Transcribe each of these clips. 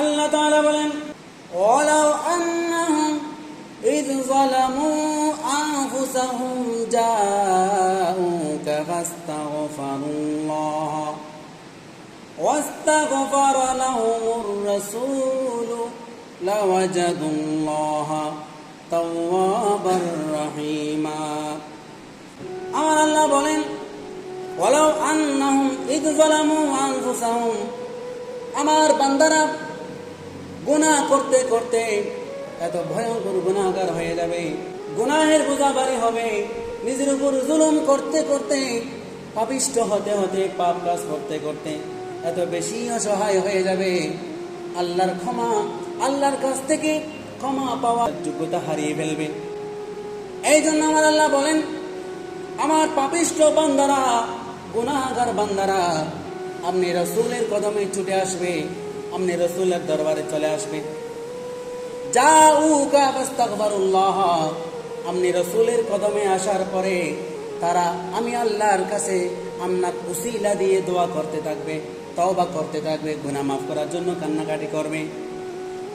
আল্লাহ তাআলা বলেন ওয়ালাউ আন্নাহুম إذ ظلموا أنفسهم جاءوك فاستغفروا الله واستغفر لهم الرسول لوجدوا الله توابا رحيما আমার আল্লাহ বলেন ওয়ালাউ আন্নাহুম ইদ যালামু আনফুসাহুম আমার বান্দারা গুনাহ করতে করতে এত ভয়ঙ্কর গুনাহগার হয়ে যাবে। গুনাহের বোঝা বাড়ি হবে। নিজের উপর জুলুম করতে করতে, পাপিষ্ট হতে হতে পাপ কাজ করতে করতে এত বেশি অসহায় হয়ে যাবে। আল্লাহর ক্ষমা, আল্লাহর কাছ থেকে ক্ষমা পাওয়ার যোগ্যতা হারিয়ে ফেলবে। এই জন্য আমার আল্লাহ বলেন, আমার পাপিষ্ট বান্দারা, গুনাহগার বান্দারা, আপনি রসুলের কদমে ছুটে আসবে। আপনি রসুলের দরবারে চলে আসবে। যা উকা আস্তাগফিরুল্লাহ আপনি রসুলের কদমে আসার পরে তারা, আমি আল্লাহর কাছে আপনার উসিলা দিয়ে দোয়া করতে থাকবে, তওবা করতে থাকবে, গুনাহ মাফ করার জন্য কান্নাকাটি করবে।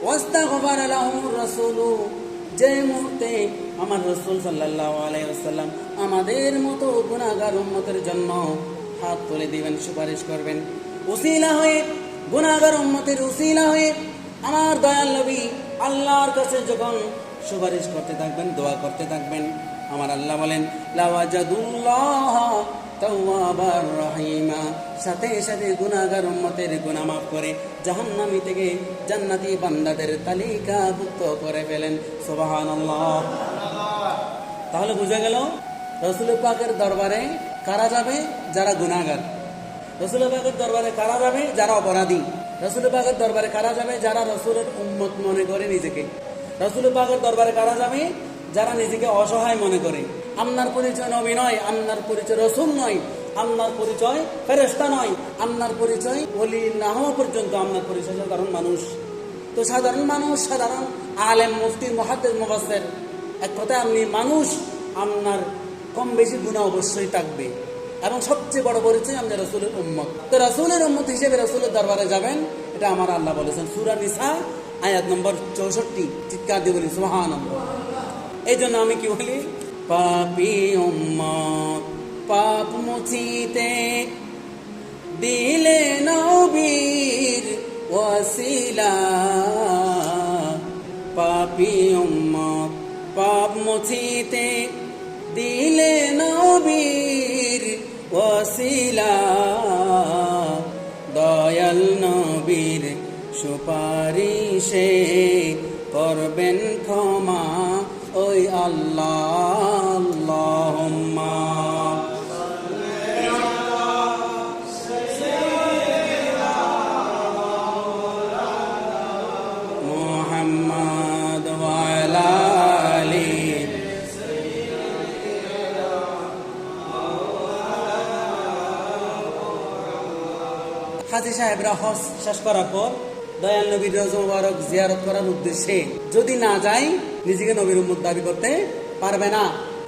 ওয়াস্তাগফার লাহুমুর রাসূলু। যে মুহূর্তে আমার রসুল সাল্লাল্লাহু আলাইহি ওয়াসাল্লাম আমাদের মতো গুনাহগার উম্মতের জন্য হাত তুলে দিবেন, সুপারিশ করবেন। উসিলা হয়ে গুনাহগার উম্মতের উসিলা হয়ে আমার দয়াল নবী আল্লাহর কাছে যখন সুপারিশ করতে থাকবেন, দোয়া করতে থাকবেন, আমার আল্লাহ বলেন, লাওয়াজাদুল্লাহ তাওয়াবার রহিমা। সাথে সাথে গুনাহগার উম্মতের গুনাহ মাফ করে জাহান্নামী থেকে জান্নাতি বান্দাদের তালিকাভুক্ত করে ফেলেন। সুবহানাল্লাহ। তাহলে বুঝা গেল, রসুল পাকের দরবারে কারা যাবে? যারা গুনাহগার। রসুল পাকের দরবারে কারা যাবে? যারা অপরাধী। রসুল পাকের দরবারে কারা যাবে? যারা রসুলের উম্মত মনে করে নিজেকে। রসুল পাকের দরবারে কারা যাবে? যারা নিজেকে অসহায় মনে করে। আপনার পরিচয় নবী নয় আপনার পরিচয় রসুল নয় আপনার পরিচয় ফেরেস্তা নয় আপনার পরিচয় বলি না হওয়া পর্যন্ত আপনার পরিচয় সাধারণ মানুষ। তো সাধারণ মানুষ, সাধারণ আলেম, মুফতি মহাদ্দের মুবাসের এক কথায় আপনি মানুষ আপনার কম বেশি গুণা অবশ্যই থাকবে। এবং সবচেয়ে বড় পরিচয় আপনি রসুলের উম্মত। তো রসুলের উম্মত হিসেবে রসুলের দরবারে যাবেন, এটা আমার আল্লাহ বলেছেন। সুরা নিসা, আয়াত নম্বর চৌষট্টি, চিৎকার দিয়ে বলি সুহান এই জন্য আমি কি বলি? পাপি উম্মত, পাপ মুছিতে দিলে নবীর ওয়াসিলা। পাপি উম্মত, পাপ মুছিতে দিলে নবীর ওয়াসিলা দয়াল নবীর সুপারিশে করবেন ক্ষমা ওই আল্লাহ আল্লাহুম্মা। সাহেবরা হজ শেষ করার পর দয়াল নবীর জিয়ারত করার উদ্দেশ্যে যদি না যাই নিজেকে নবীর উম্মত দাবি করতে পারবে না।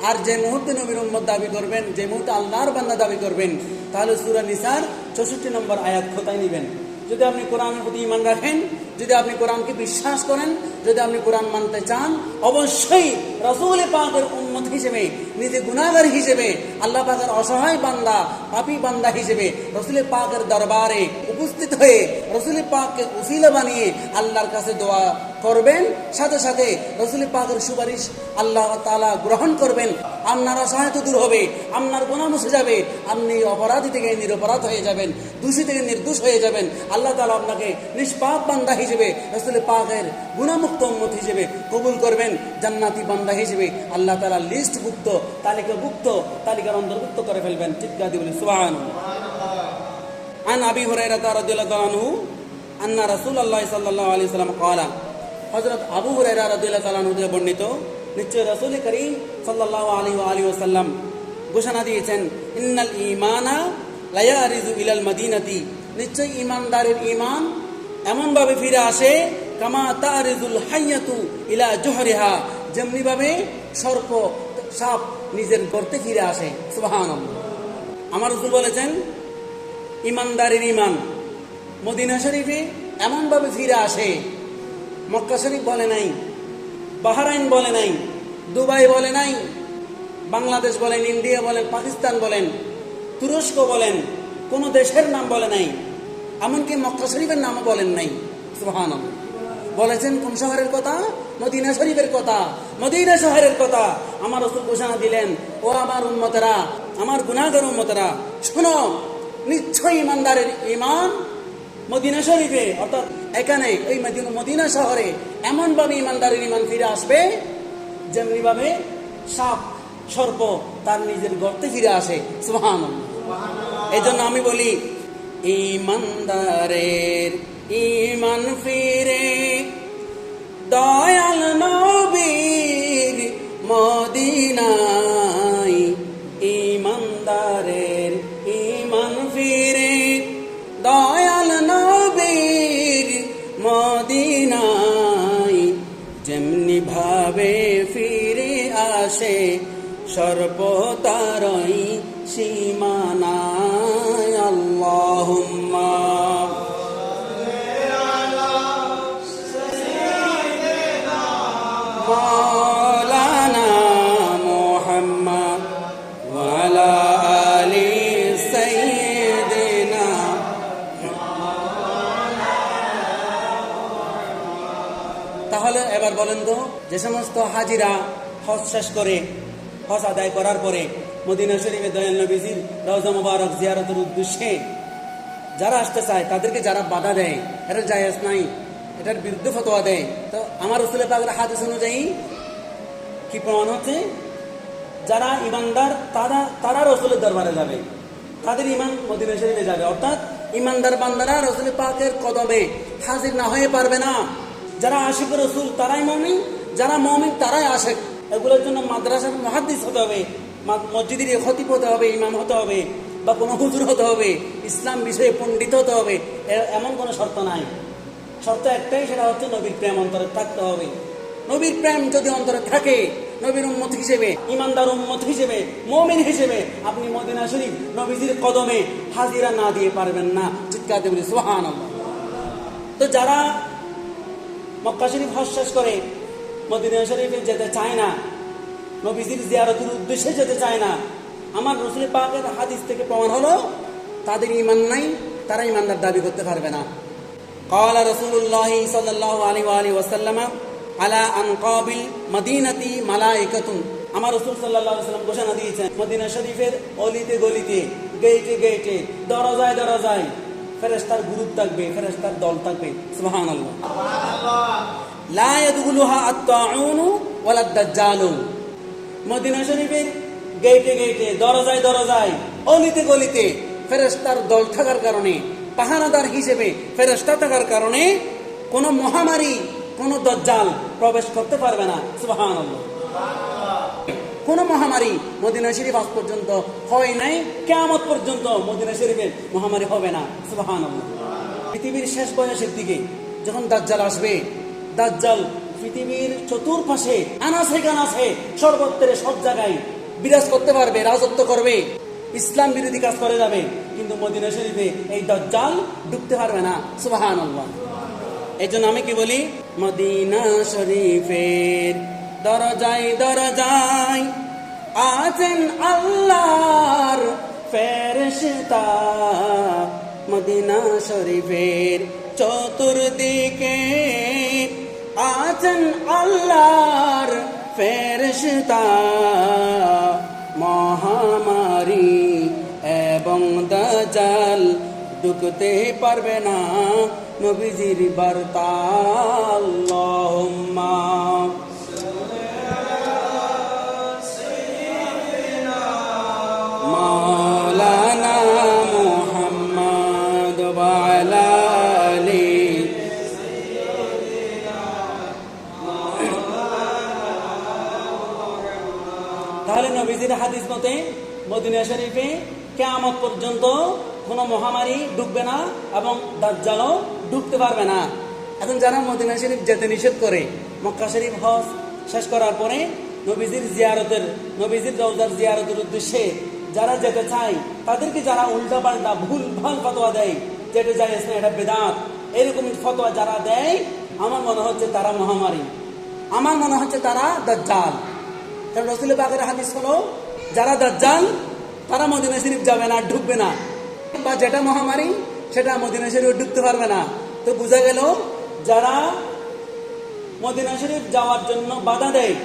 আর যে মুহূর্তে নবীর উম্মত দাবি করবেন, যে মুহূর্তে আল্লাহর বান্দা দাবি করবেন, তাহলে সুরা নিসার চৌষট্টি নম্বর আয়াত খোঁতায় নেবেন? যদি আপনি কোরআনের প্রতি ইমান রাখেন, যদি আপনি কোরআনকে বিশ্বাস করেন, যদি আপনি কোরআন মানতে চান, অবশ্যই রসুল পাকের উন্মত হিসেবে, নিজে গুণাগার হিসেবে, আল্লাহ পাকের অসহায় বান্দা, পাপি বান্দা হিসেবে রসুল পাকের দরবারে উপস্থিত হয়ে, রসুল পাককে উসিলা বানিয়ে আল্লাহর কাছে দোয়া করবেন সাথে সাথে রসুল পাকের সুপারিশ আল্লাহ তালা গ্রহণ করবেন আপনার অসহায়তা দূর হবে আপনার গুণা মুছে যাবে আপনি অপরাধী থেকে নিরপরাধ হয়ে যাবেন দোষী থেকে নির্দোষ হয়ে যাবেন আল্লাহ তালা আপনাকে নিষ্পাপ বান্দা হিসেবে রসুল পাকের গুণামুক্ত উম্মত হিসেবে কবুল করবেন জান্নাতি বান্দা হিসেবে আল্লাহ তালা লিস্টভুক্ত তালিকাভুক্ত তালিকার অন্তর্ভুক্ত করে ফেলবেন চিৎকার দিয়ে বলি সুবাহ عن ابي هريره رضي الله عنه ان رسول الله صلى الله عليه وسلم قال হযরত আবু হুরায়রা রাদিয়াল্লাহু তাআলা থেকে বর্ণিত, নিশ্চয় রসুল করিম সাল্লাল্লাহু আলাইহি ওয়া আলিহি ওয়াসাল্লাম ঘোষণা দিয়েছেন, ইন্নাল ঈমানা লা ইয়ারিজু ইলাল মাদিনাতি। নিশ্চয় ঈমানদারের ইমান এমনভাবে ফিরে আসে, কামা তারিজুল হাইয়াতু ইলা জোহরিহা। যেমনি ভাবে সর্প, সাপ নিজের গর্তে ফিরে আসে। সুবহানাল্লাহ। আমার রাসূল বলেছেন ইমানদারের ইমান মদিনা শরীফে এমনভাবে ফিরে আসে মক্কা শরীফ বলে নাই, বাহারাইন বলে নাই, দুবাই বলে নাই, বাংলাদেশ বলেন, ইন্ডিয়া বলেন, পাকিস্তান বলেন, তুরস্ক বলেন, কোন দেশের নাম বলে নাই, এমনকি মক্কা শরীফের নামও বলেন নাই। সুহান বলেছেন কোন শহরের কথা? মদিনা শরীফের কথা, মদিনা শহরের কথা। আমার রসুল ঘোষণা দিলেন, ও আমার উন্মতেরা আমার গুণাগর উন্মতেরা শোনো নিশ্চয়ই ইমানদারের ইমান মদিনা শরীফে, অর্থাৎ এখানে ওই মদিনা মদিনা শহরে এমনভাবে ইমানদারের ইমান ফিরে আসবে যেমনি ভাবে সাপ, সর্প তার নিজের গর্তে ফিরে আসে। সুহান এই জন্য আমি বলি, ইমানদারের ইমান ফিরে দয়াল নবীর মদিনায় সর্বতারই সীমানায় আল্লাহুম্মা مولانا محمد وعلى آل سيدنا তাহলে এবার বলেন তো যে সমস্ত হাজিরা হজ শেষ করে হজ আদায় করার পরে মদিনা শরীফে দয়াল নবীজির রওজা মুবারক জিয়ারতের উদ্দেশ্যে যারা আসতে চায়, তাদেরকে যারা বাধা দেয় এটা জায়েজ নাই, এটার বিরুদ্ধে ফতোয়া দেয়। তো আমার রসুলের পাকের হাদিস অনুযায়ী কি প্রমাণ হচ্ছে? যারা ইমানদার, তারা তারা রসুলের দরবারে যাবে। তাদের ইমান মদিনা শরীফে যাবে। অর্থাৎ ইমানদার বান্দারা রসুল পাকের কদমে হাজির না হয়ে পারবে না। যারা আশিক রসুল, তারাই মমিন, যারা মমিন, তারাই আশেক। এগুলোর জন্য মাদ্রাসার মহাদ্দিস হতে হবে মসজিদের খতিব হতে হবে, ইমাম হতে হবে, বা কোনো হুজুর হতে হবে, ইসলাম বিষয়ে পণ্ডিত হতে হবে এমন কোনো শর্ত নাই। শর্ত একটাই, সেটা হচ্ছে নবীর প্রেম অন্তরে থাকতে হবে। নবীর প্রেম যদি অন্তরে থাকে, নবীর উম্মত হিসেবে, ইমানদার উম্মত হিসেবে, মমিন হিসেবে, আপনি মদিনা শরীফ নবীজির কদমে হাজিরা না দিয়ে পারবেন না। চিৎকারতে বলি সোহান তো যারা মক্কা শরীফ শেষ করে মদিনা শরীফে যেতে চায় না নবীজির জিয়ারতের উদ্দেশ্যে যেতে চায় না আমার রসুল পাকের হাদিস থেকে প্রমাণ হলো তাদের ইমান নাই তারা ইমানদার দাবি করতে পারবে না قال رسول الله صلى الله عليه وآله وسلم على أنقاب المدينة ملائكة আমার রসুল সাল্লাহ সাল্লাম ঘোষণা দিয়েছেন মদিনা শরীফের অলিতে গলিতে গেইটে গেইটে দরজায় দরজায় ফেরেস্তার গ্রুপ থাকবে ফেরেস্তার দল থাকবে সুবহান আল্লাহ লা ইয়াদখুলুহা আত-তাউনু ওয়ালা দাজ্জালু মদিনা শরীফের গেইটে গেইটে, দরজায় দরজায়, অলিতে গলিতে ফেরেস্তার দল থাকার কারণে, পাহারাদার হিসেবে থাকার কারণে কোনো মহামারী, কোনো দজ্জাল প্রবেশ করতে পারবে না। সুবহানাল্লাহ। কোন মহামারী মদিনা শরীফ আজ পর্যন্ত হয় নাই কেমত পর্যন্ত মদিনা শরীফের মহামারী হবে না। সুবাহান পৃথিবীর শেষ বয়সের দিকে যখন দাজ্জাল আসবে দাজ্জাল পৃথিবীর চতুর্পাশে আনাসে কানাসে সর্বত্রে সব জায়গায় বিরাজ করতে পারবে, রাজত্ব করবে। ইসলাম বিরোধী কাজ করে যাবে, কিন্তু মদিনা শরীফে এই দাজ্জাল ডুবতে পারবে না। সুবাহান এই জন্য আমি কি বলি? মদিনা শরীফের দরজায় দরজায় আছেন আল্লাহর ফেরেশতা। মদিনা শরীফের চতুর্দিকে আছেন আল্লাহর ফেরেশতা মহামারী এবং দাজাল ঢুকতে পারবে না নবীজির বার্তা। মতে মদিনা শরীফে কেয়ামত পর্যন্ত কোনো মহামারী ঢুকবে না এবং দাজ্জালও ঢুকতে পারবে না। এখন যারা মদিনা শরীফ যেতে নিষেধ করে, মক্কা শরীফ হজ শেষ করার পরে নবীজির জিয়ারতের, নবীজির রওজার জিয়ারতের উদ্দেশ্যে যারা যেতে চায়, তাদেরকে যারা উল্টা পাল্টা ভুল ভালো ফতোয়া দেয় যেটা যায় না, এটা বেদাত। এরকম ফতোয়া যারা দেয়, আমার মনে হচ্ছে তারা মহামারী। আমার মনে হচ্ছে তারা দাজ্জাল। কারণ রসুল বাগের হাদিস হলো যারা দাজ্জাল, তারা মদিনা শরীফ যাবে না, ঢুকবে না। বা যেটা মহামারী, সেটা মদিনা শরীফ ঢুকতে পারবে না। তো বোঝা গেল, যারা মদিনা শরীফ যাওয়ার জন্য বাধা দেয়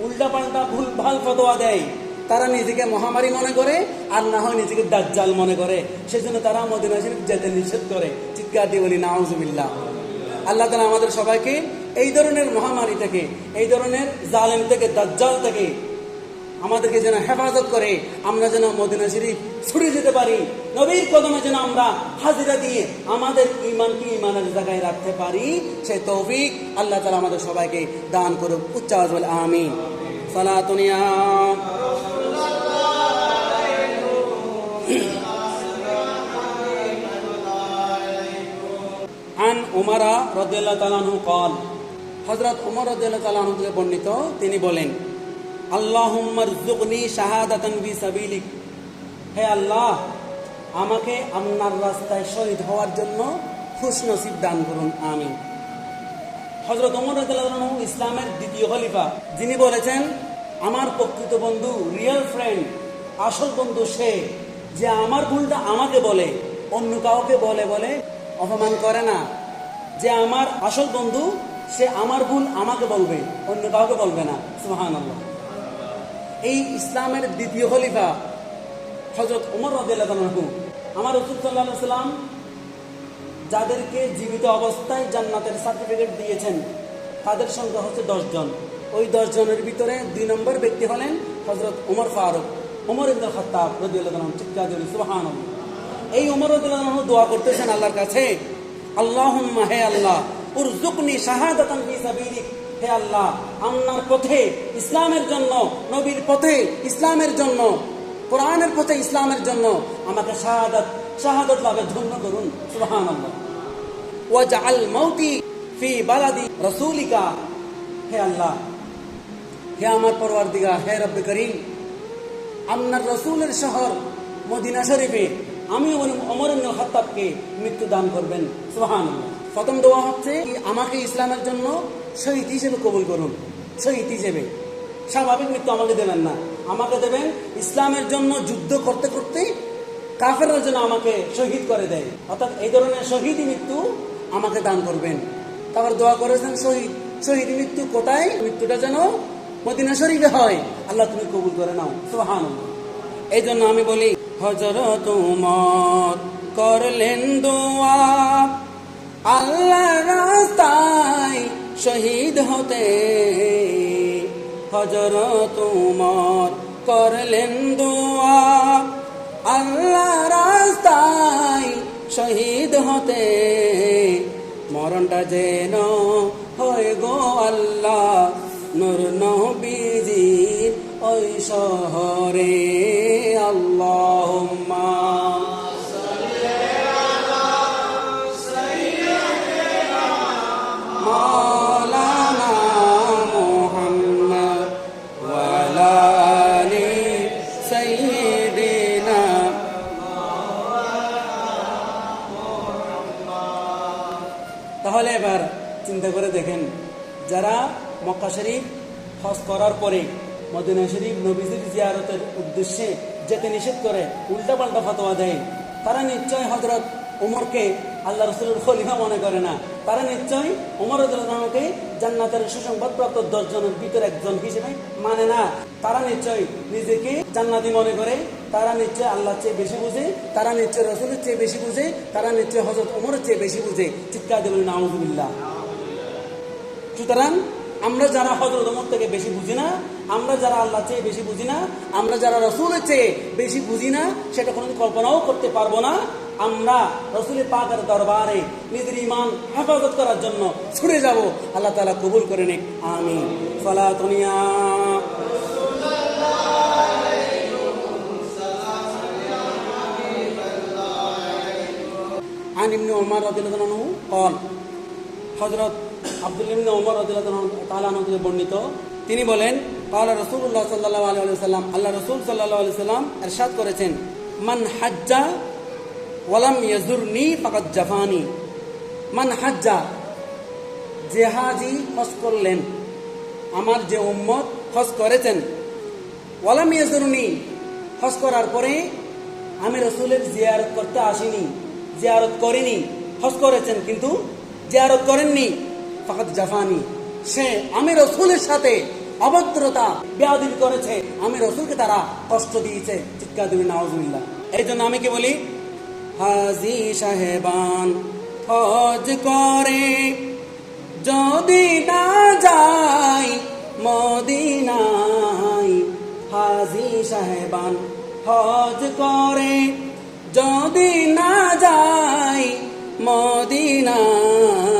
উল্টা পাল্টা ভুল, ভালো ফতোয়া দেয়, তারা নিজেকে মহামারী মনে করে, আর না হয় নিজেকে দাজ্জাল মনে করে। সেজন্য তারা মদিনা শরীফ যেতে নিষেধ করে। চিৎকার দিয়ে বলি, নাউজুবিল্লাহ। আল্লাহ তালা আমাদের সবাইকে এই ধরনের মহামারী থেকে, এই ধরনের জালেম থেকে, দাজ্জাল থেকে আমাদেরকে যেন হেফাজত করে, আমরা যেন মদিনা শরীফ ছুটে যেতে পারি। নবীর কদমে যেন আমরা হাজিরা দিয়ে আমাদের ইমানকে ইমানের জায়গায় রাখতে পারি, সে তৌফিক আল্লাহ তালা আমাদের সবাইকে দান করুক। উচ্চাজ বলে আমি সালাতুনিয়া আন উমারা রদিয়াল্লাহ তালানহু কল। হজরত উমর রদিয়াল্লাহ তালানহু থেকে বর্ণিত, তিনি বলেন আল্লাহুম্মার জুকনি শাহাদাতান বি সাবিলিক। হে আল্লাহ, আমাকে আপনার রাস্তায় শহীদ হওয়ার জন্য খুশ নসিব দান করুন আমি হজরত ওমর রাদিয়াল্লাহু ইসলামের দ্বিতীয় খলিফা, যিনি বলেছেন, আমার প্রকৃত বন্ধু রিয়েল ফ্রেন্ড আসল বন্ধু সে, যে আমার ভুলটা আমাকে বলে, অন্য কাউকে বলে বলে অপমান করে না। যে আমার আসল বন্ধু, সে আমার ভুল আমাকে বলবে, অন্য কাউকে বলবে না। সুহান এই ইসলামের দ্বিতীয় খলিফা হজরত উমর রদিয়াল্লাহু আমার রসুল যাদেরকে জীবিত অবস্থায় জান্নাতের সার্টিফিকেট দিয়েছেন, তাদের সংখ্যা হচ্ছে দশজন ওই দশ জনের ভিতরে দুই নম্বর ব্যক্তি হলেন হজরত উমর ফারুক, উমর ইবনুল খত্তাব রদিউল্লাহ চিৎকার দিল এই উমর রদিউল্লাহ দোয়া করতেছেন আল্লাহর কাছে, আল্লাহুম্মা, হে আল্লাহ উরজুকনি শাহাদাতান ফি হে আল্লাহ আপনার পথে, ইসলামের জন্য, নবীর পথে, ইসলামের জন্য, কোরআনের পথে, ইসলামের জন্য আমাকে শাহাদাত, শাহাদত লাভে ধন্য করুন, সুবহানাল্লাহ। ওয়াজআল মাউতি ফি বালাদি রাসূলিকা। হে আল্লাহ, হে আমার পরওয়ারদিগার, হে রব্বে করিম, আপনার রসুলের শহর মদিনা শরীফে আমি অমর ইবনুল খাত্তাবকে মৃত্যু দান করবেন, সুবহানাল্লাহ। প্রথম দোয়া হচ্ছে আমাকে ইসলামের জন্য শহীদ হিসেবে কবুল করুন, শহীদ হিসেবে। স্বাভাবিক মৃত্যু আমাকে দেবেন না। আমাকে দেবেন ইসলামের জন্য যুদ্ধ করতে করতে কাফেররা যেন আমাকে শহীদ করে দেয়। অর্থাৎ এই ধরনের শহীদ মৃত্যু আমাকে দান করবেন। তারপর দোয়া করেছেন, শহীদ শহীদ মৃত্যু কোথায়? মৃত্যুটা যেন মদিনা শরীফে হয়। আল্লাহ তুমি কবুল করে নাও। সোহান এই জন্য আমি বলি হজরত উমর করলেন দোয়া। আল্লাহ রাস্তায় শহীদ হতে। হজরত উমর করলেন দোয়া। আল্লাহ রাস্তায় শহীদ হতে। মরণটা যেন হয় গো আল্লাহ, নূর নবীজির ওই শহরে। আল্লাহুম্মা যারা মক্কা শরীফ হজ করার পরে মদিনা শরীফ নবীজির জিয়ারতের উদ্দেশ্যে যেতে নিষেধ করে উল্টা পাল্টা ফতোয়া দেয়, তারা নিশ্চয় হজরত উমরকে আল্লাহ রসুলের খলিফা মনে করে না। তারা নিশ্চয় উমর রদুল্লাহকে জান্নাতের সুসংবাদপ্রাপ্ত দশ জনের ভিতরে একজন হিসেবে মানে না। তারা নিশ্চয় নিজেকে জান্নাতি মনে করে, তারা নিশ্চয় আল্লাহর চেয়ে বেশি বুঝে, তারা নিশ্চয় রসুলের চেয়ে বেশি বুঝে, তারা নিশ্চয় হজরত উমরের চেয়ে বেশি বুঝে। চিৎকার দেবেন নাউজুবিল্লাহ সুতরাং আমরা যারা হজরত ওমর থেকে বেশি বুঝি না আমরা যারা আল্লাহ চেয়ে বেশি বুঝি না আমরা যারা রসুলের চেয়ে বেশি বুঝি না সেটা কোনো কল্পনাও করতে পারবো না আমরা রসুলের পাকের দরবারে নিজের ইমান হেফাজত করার জন্য ছুটে যাব আল্লাহ তালা কবুল করে নিক আমি ফলাতনিয়া عن ابن عمر رضي الله عنه قال হজরত আব্দুল্লিমিন ওমর রদুল্লাহ তালাহ বর্ণিত। তিনি বলেন তাহলে রসুল্লাহ সাল্লাহ আলী সাল্লাম আল্লাহ রসুল সাল্লাহ আলি সাল্লাম এরশাদ করেছেন, মান হাজ্জা ওয়ালাম ইয়াজুরনি ফাকাত জাফানি। মান হাজ্জা জেহাজি হজ করলেন, আমার যে উম্মত হজ করেছেন, ওয়ালাম ইয়াজুরনি হজ করার পরে আমি রসুলের জিয়ারত করতে আসিনি, জিয়ারত করিনি, হজ করেছেন, কিন্তু জিয়ারত করেননি। ফাকাত জাফানি, সে আমি রসুলের সাথে অভদ্রতা বেয়াদিবি করেছে। আমি রসুলকে তারা কষ্ট দিয়েছে। চিৎকার দিবি নাওজুবিল্লাহ। এই জন্য আমি কি বলি? হাজি সাহেবান হজ করে, যদি না যাই মদিনায়। হাজি সাহেবান হজ করে, যদি না যাই মদিনায়।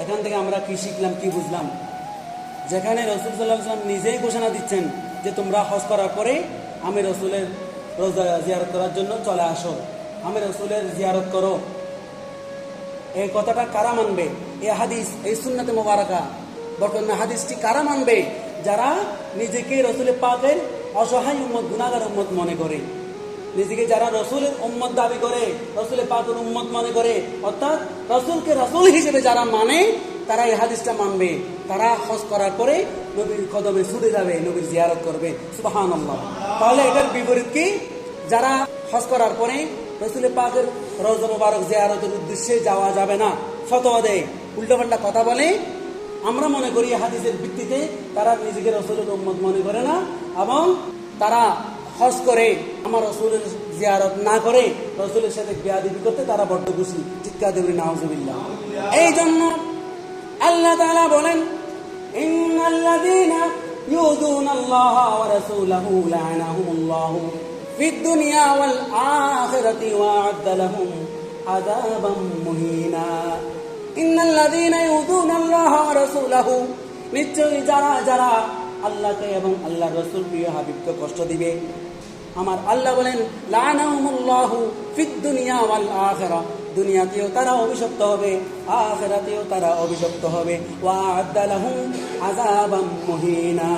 এখান থেকে আমরা কি শিখলাম, কি বুঝলাম? যেখানে রসুল সাল্লাহ নিজেই ঘোষণা দিচ্ছেন যে তোমরা হজ করার পরে আমি রসুলের রোজা জিয়ারত করার জন্য চলে আসো। আমি রসুলের জিয়ারত করো। এই কথাটা কারা মানবে? এই হাদিস, এই সুন্নাতে মোবারকা। বর্তমানে হাদিসটি কারা মানবে? যারা নিজেকে রসুলের পাকের অসহায় উম্মত গুণাগার উম্মত মনে করে। নিজেকে যারা রসুলের উম্মত দাবি করে, রসুলের পাকের উম্মত মনে করে, অর্থাৎ রসুলকে রসুল হিসেবে যারা মানে তারা এই হাদিসটা মানবে। তারা হজ করার পরে নবীর কদমে ছুটে যাবে, নবীর জিয়ারত করবে। সুবাহান তাহলে এটার বিপরীত কি? যারা হজ করার পরে রসুলের পাকের রোজা মোবারক জিয়ারতের উদ্দেশ্যে যাওয়া যাবে না, ফতোয়া দেয়। উল্টোপাল্টা কথা বলে, আমরা মনে করি হাদিসের ভিত্তিতে তারা নিজেকে রসুলের উম্মত মনে করে না, এবং তারা হজ করে, আমার রসুলের জিয়ারত না করে, রসুলের সাথে বিয়াদিবি করতে তারা বড্ড খুশি। চিৎকার দেবী নাউজুবিল্লাহ। এই জন্য আল্লাহ তাআলা বলেন, ইন্নাল্লাযীনা ইউযুনাল্লাহা ওয়া রাসূলাহু লা'নাহুমুল্লাহু ফিদ দুনিয়া ওয়াল আখিরাতি ওয়া আ'adda লাহুম আযাবাম মুহিনা। ইন্নাল্লাযীনা ইউযুনাল্লাহা ওয়া রাসূলাহু নিশ্চয়ই যারা যারা আল্লাহকে এবং আল্লাহর রাসূল প্রিয় হাবিবকে কষ্ট দিবে আমার আল্লাহ বলেন লানাহুমুল্লাহু ফিদ দুনিয়া ওয়াল আখিরা। দুনিয়াতেও তারা অভিশপ্ত হবে, আখিরাতেও তারা অভিশপ্ত হবে। ওয়া'আদ্দা লাহুম আযাবাম মুহিনা।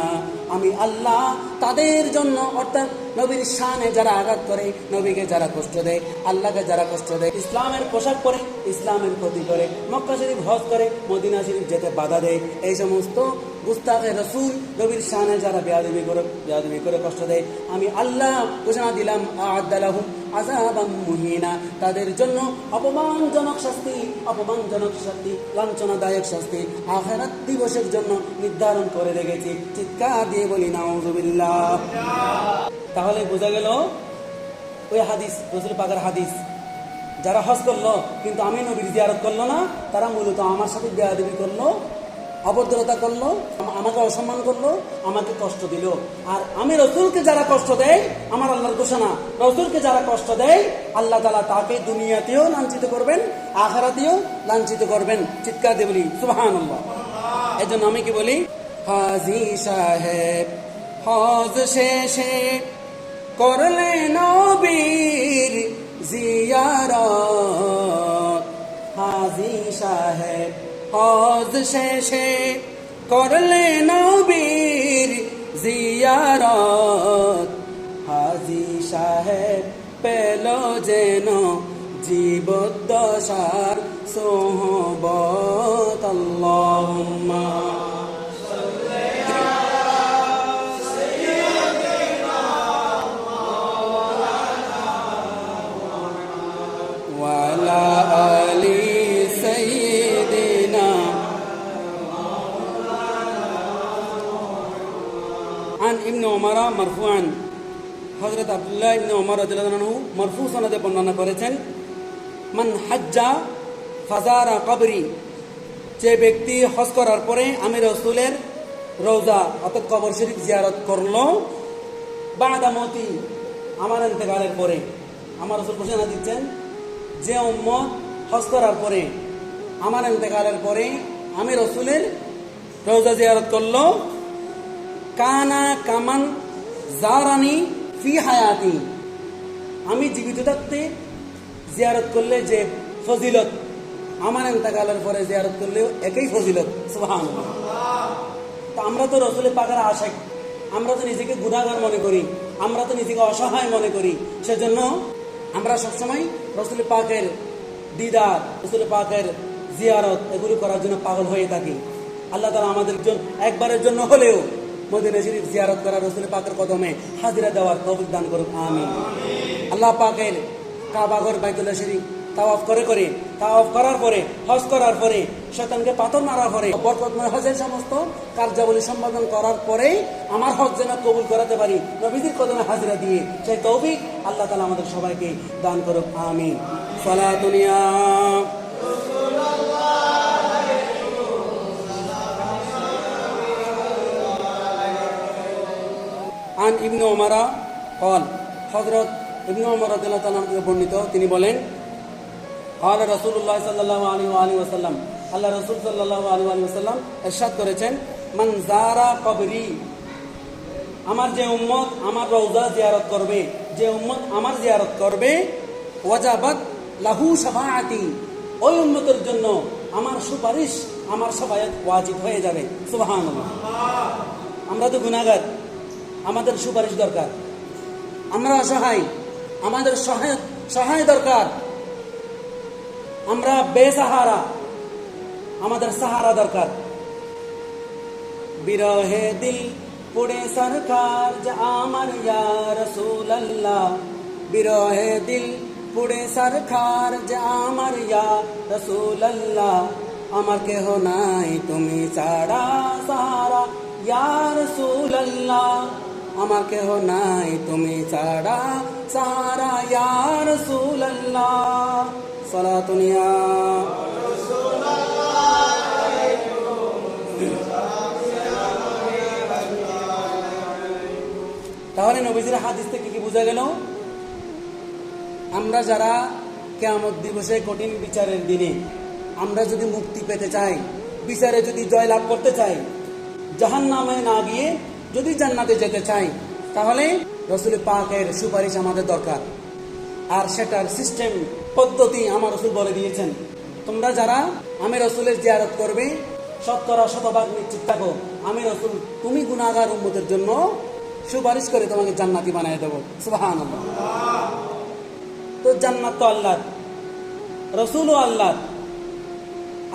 আমি আল্লাহ তাদের জন্য, অর্থাৎ নবীর শানে যারা আঘাত করে, নবীকে যারা কষ্ট দেয়, আল্লাহকে যারা কষ্ট দেয়, ইসলামের পোশাক পরে, ইসলামের ক্ষতি করে, মক্কা শরীফ হজ করে, মদিনা শরীফ যেতে বাধা দেয়। এই সমস্ত গুস্তাকে রসুল নবীর শানে যারা বেয়াদবি করে বেয়াদবি করে কষ্ট দেয়। আমি আল্লাহ ঘোষণা দিলাম আদালাহুম আজাবাম মুহিনা। তাদের জন্য অপমানজনক শাস্তি অপমানজনক শাস্তি, লাঞ্ছনাদায়ক শাস্তি। আখেরাত দিবসের জন্য নির্ধারণ করে রেখেছি। চিৎকার দিয়ে বলি, নাউজুবিল্লাহ। তাহলে বোঝা গেল, ওই হাদিস, রসুল পাকের হাদিস। যারা হজ করল, কিন্তু আমি নবীর জিয়ারত করল না, তারা মূলত আমার সাথে বেয়াদবি করল অভদ্রতা করল, আমাকে অসম্মান করল, আমাকে কষ্ট দিল। আর আমি রসুলকে যারা কষ্ট দেয়, আমার আল্লাহর ঘোষণা, রসুলকে যারা কষ্ট দেয়, আল্লাহ তালা তাকে দুনিয়াতেও লাঞ্ছিত করবেন, আখারাতেও লাঞ্ছিত করবেন। চিৎকার দিয়ে বলি সুবাহান এই জন্য আমি কি বলি, হাজি সাহেব, হজ শেষে করলে নবীর জিয়ারত। হাজি সাহেব হজ শেষে করলে নবীর জিয়ারত। হাজি সাহেব পেল যেন জীবদ্দশার সোহবত। আল্লাহুম্মা ইবনে ওমারা মারফুয়ান হজরত আবদুল্লাহ ইবনে ওমর রাজু মারফু সনদে বর্ণনা করেছেন, মান হাজ্জা ফাজারা কবরি, যে ব্যক্তি হজ করার পরে আমি রসুলের রৌজা অর্থাৎ কবর শরীফ জিয়ারত করল বাদামতি আমার এতেকালের পরে। আমার রসুল ঘোষণা দিচ্ছেন, যে উম্মত হজ করার পরে, আমার এতেকালের পরে আমি রসুলের রৌজা জিয়ারত করল কানা কামান জারানি ফি হায়াতি। আমি জীবিত থাকতে জিয়ারত করলে যে ফজিলত, আমার ইন্তেকালের পরে জিয়ারত করলেও একই ফজিলত সুবহান তো আমরা তো রসুলে পাকার আশেক, আমরা তো নিজেকে গুণাগার মনে করি, আমরা তো নিজেকে অসহায় মনে করি, সেজন্য আমরা সবসময় রসুল পাকের দিদার, রসুল পাকের জিয়ারত এগুলি করার জন্য পাগল হয়ে থাকি। আল্লাহ তালা আমাদের জন্য একবারের জন্য হলেও মদিনা শরীফ জিয়ারত করা রসুল পাকের কদমে হাজিরা দেওয়ার তৌফিক দান করুক আমি আল্লাহ পাকের কাবাগর বাইতুল্লাহ শরীফ তাওয়াফ করে করে, তাওয়াফ করার পরে, হজ করার পরে, শয়তানকে পাথর মারার পরে বরকতময় হজের সমস্ত কার্যাবলী সম্পাদন করার পরে আমার হজ যেন কবুল করাতে পারি নবীদের কদমে হাজিরা দিয়ে সেই তৌফিক আল্লাহ তালা আমাদের সবাইকে দান করুক আমি সালা আন ইবনু ওমারা কল হজরত ইবনে ওমর রদুল্লাহ বর্ণিত, তিনি বলেন কল রসুল্লাহ সাল্লাহ আলী আলী ওসাল্লাম আল্লাহ রসুল সাল্লাহ আলী আলী ওসাল্লাম এরশাদ করেছেন মানজারা কবরি, আমার যে উম্মত আমার রৌজা জিয়ারত করবে, যে উম্মত আমার জিয়ারত করবে, ওয়াজাবত লাহু সাবাহাতি ওই উন্মতের জন্য আমার সুপারিশ, আমার সবাই ওয়াজিব হয়ে যাবে সুবাহ আমরা তো গুণাগার আমাদের সুপারিশ দরকার। আমরা অসহায়, আমাদের সহায় সহায় দরকার। আমরা বেসাহারা, আমাদের সাহারা দরকার। বিরহে দিল পুড়ে সরকার যে আমার, ইয়া রসুল আল্লাহ বিরহে দিল পুড়ে সরকার যে আমার, ইয়া রসুল আল্লাহ আমার কেহ নাই, তুমি ছাড়া সাহারা, ইয়া রসুল আল্লাহ আমার কেহ নাই, তুমি ছাড়া সাহারা ইয়ার রসুল সলা তুনিয়া তাহলে নবীজির হাদিস থেকে কি বোঝা গেল? আমরা যারা কেয়ামত দিবসে কঠিন বিচারের দিনে আমরা যদি মুক্তি পেতে চাই, বিচারে যদি জয় লাভ করতে চাই জাহান নামে না গিয়ে যদি জান্নাতে যেতে চাই, তাহলে রসুল পাকের সুপারিশ আমাদের দরকার। আর সেটার সিস্টেম পদ্ধতি আমার রসুল বলে দিয়েছেন। তোমরা যারা আমি রসুলের জিয়ারত করবে, শতকরা শতভাগ নিশ্চিত থাকো, আমি রসুল, তুমি গুণাগার উম্মতের জন্য সুপারিশ করে তোমাকে জান্নাতি বানিয়ে দেবো। তো জান্নাত তো আল্লাহ রসুলও আল্লাহ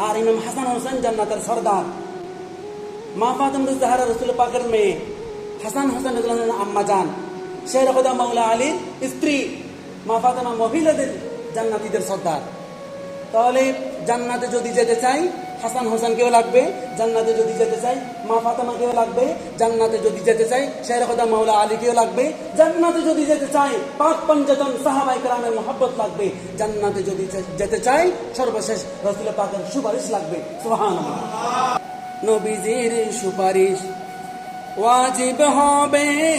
আর ইমাম হাসান হোসেন জান্নাতের সর্দার। মা ফাতেম জাহারা রসুল পাকের মেয়ে হাসান হোসেন আম্মা জান। শের খোদা মাওলা আলীর স্ত্রী মা ফাতেমা মহিলাদের জান্নাতীদের সর্দার। তাহলে জান্নাতে যদি যেতে চাই, হাসান হোসেনকেও লাগবে? জান্নাতে যদি যেতে চাই, মা ফাতেমাকেও লাগবে? জান্নাতে যদি যেতে চাই, শের খোদা মাওলা আলীকেও লাগবে? জান্নাতে যদি যেতে চাই, পাক পঞ্চতন সাহাবাই কালামের মোহাব্বত লাগবে। জান্নাতে যদি যেতে চাই, সর্বশেষ রসুল পাকের সুপারিশ লাগবে। সুবহানাল্লাহ। নবীজির সুপারিশ। ওয়াজিব হবে।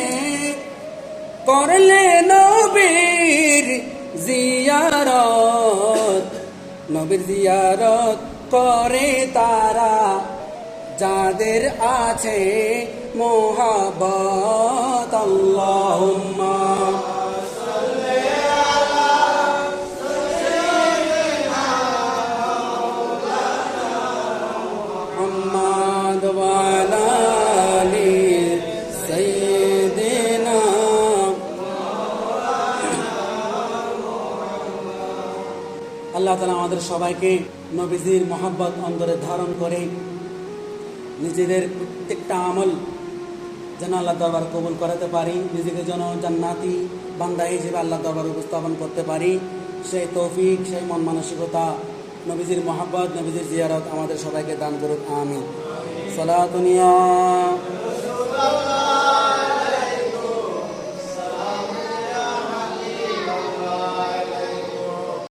করলে নবীর জিয়ারত। নবীর জিয়ারত করে তারা। যাদের আছে মোহাবত আল্লাহুম্মা। সবাইকে নবীজির মোহাব্বত অন্তরে ধারণ করে নিজেদের প্রত্যেকটা আমল যেন আল্লাহ দরবার কবুল করাতে পারি, নিজেকে যেন জান্নাতি বান্দা হিসেবে আল্লাহ দরবার উপস্থাপন করতে পারি। সেই তৌফিক, সেই মন মানসিকতা, নবীজির মোহাব্বত, নবীজির জিয়ারত আমাদের সবাইকে দান করুক আমি সলাতুনিয়া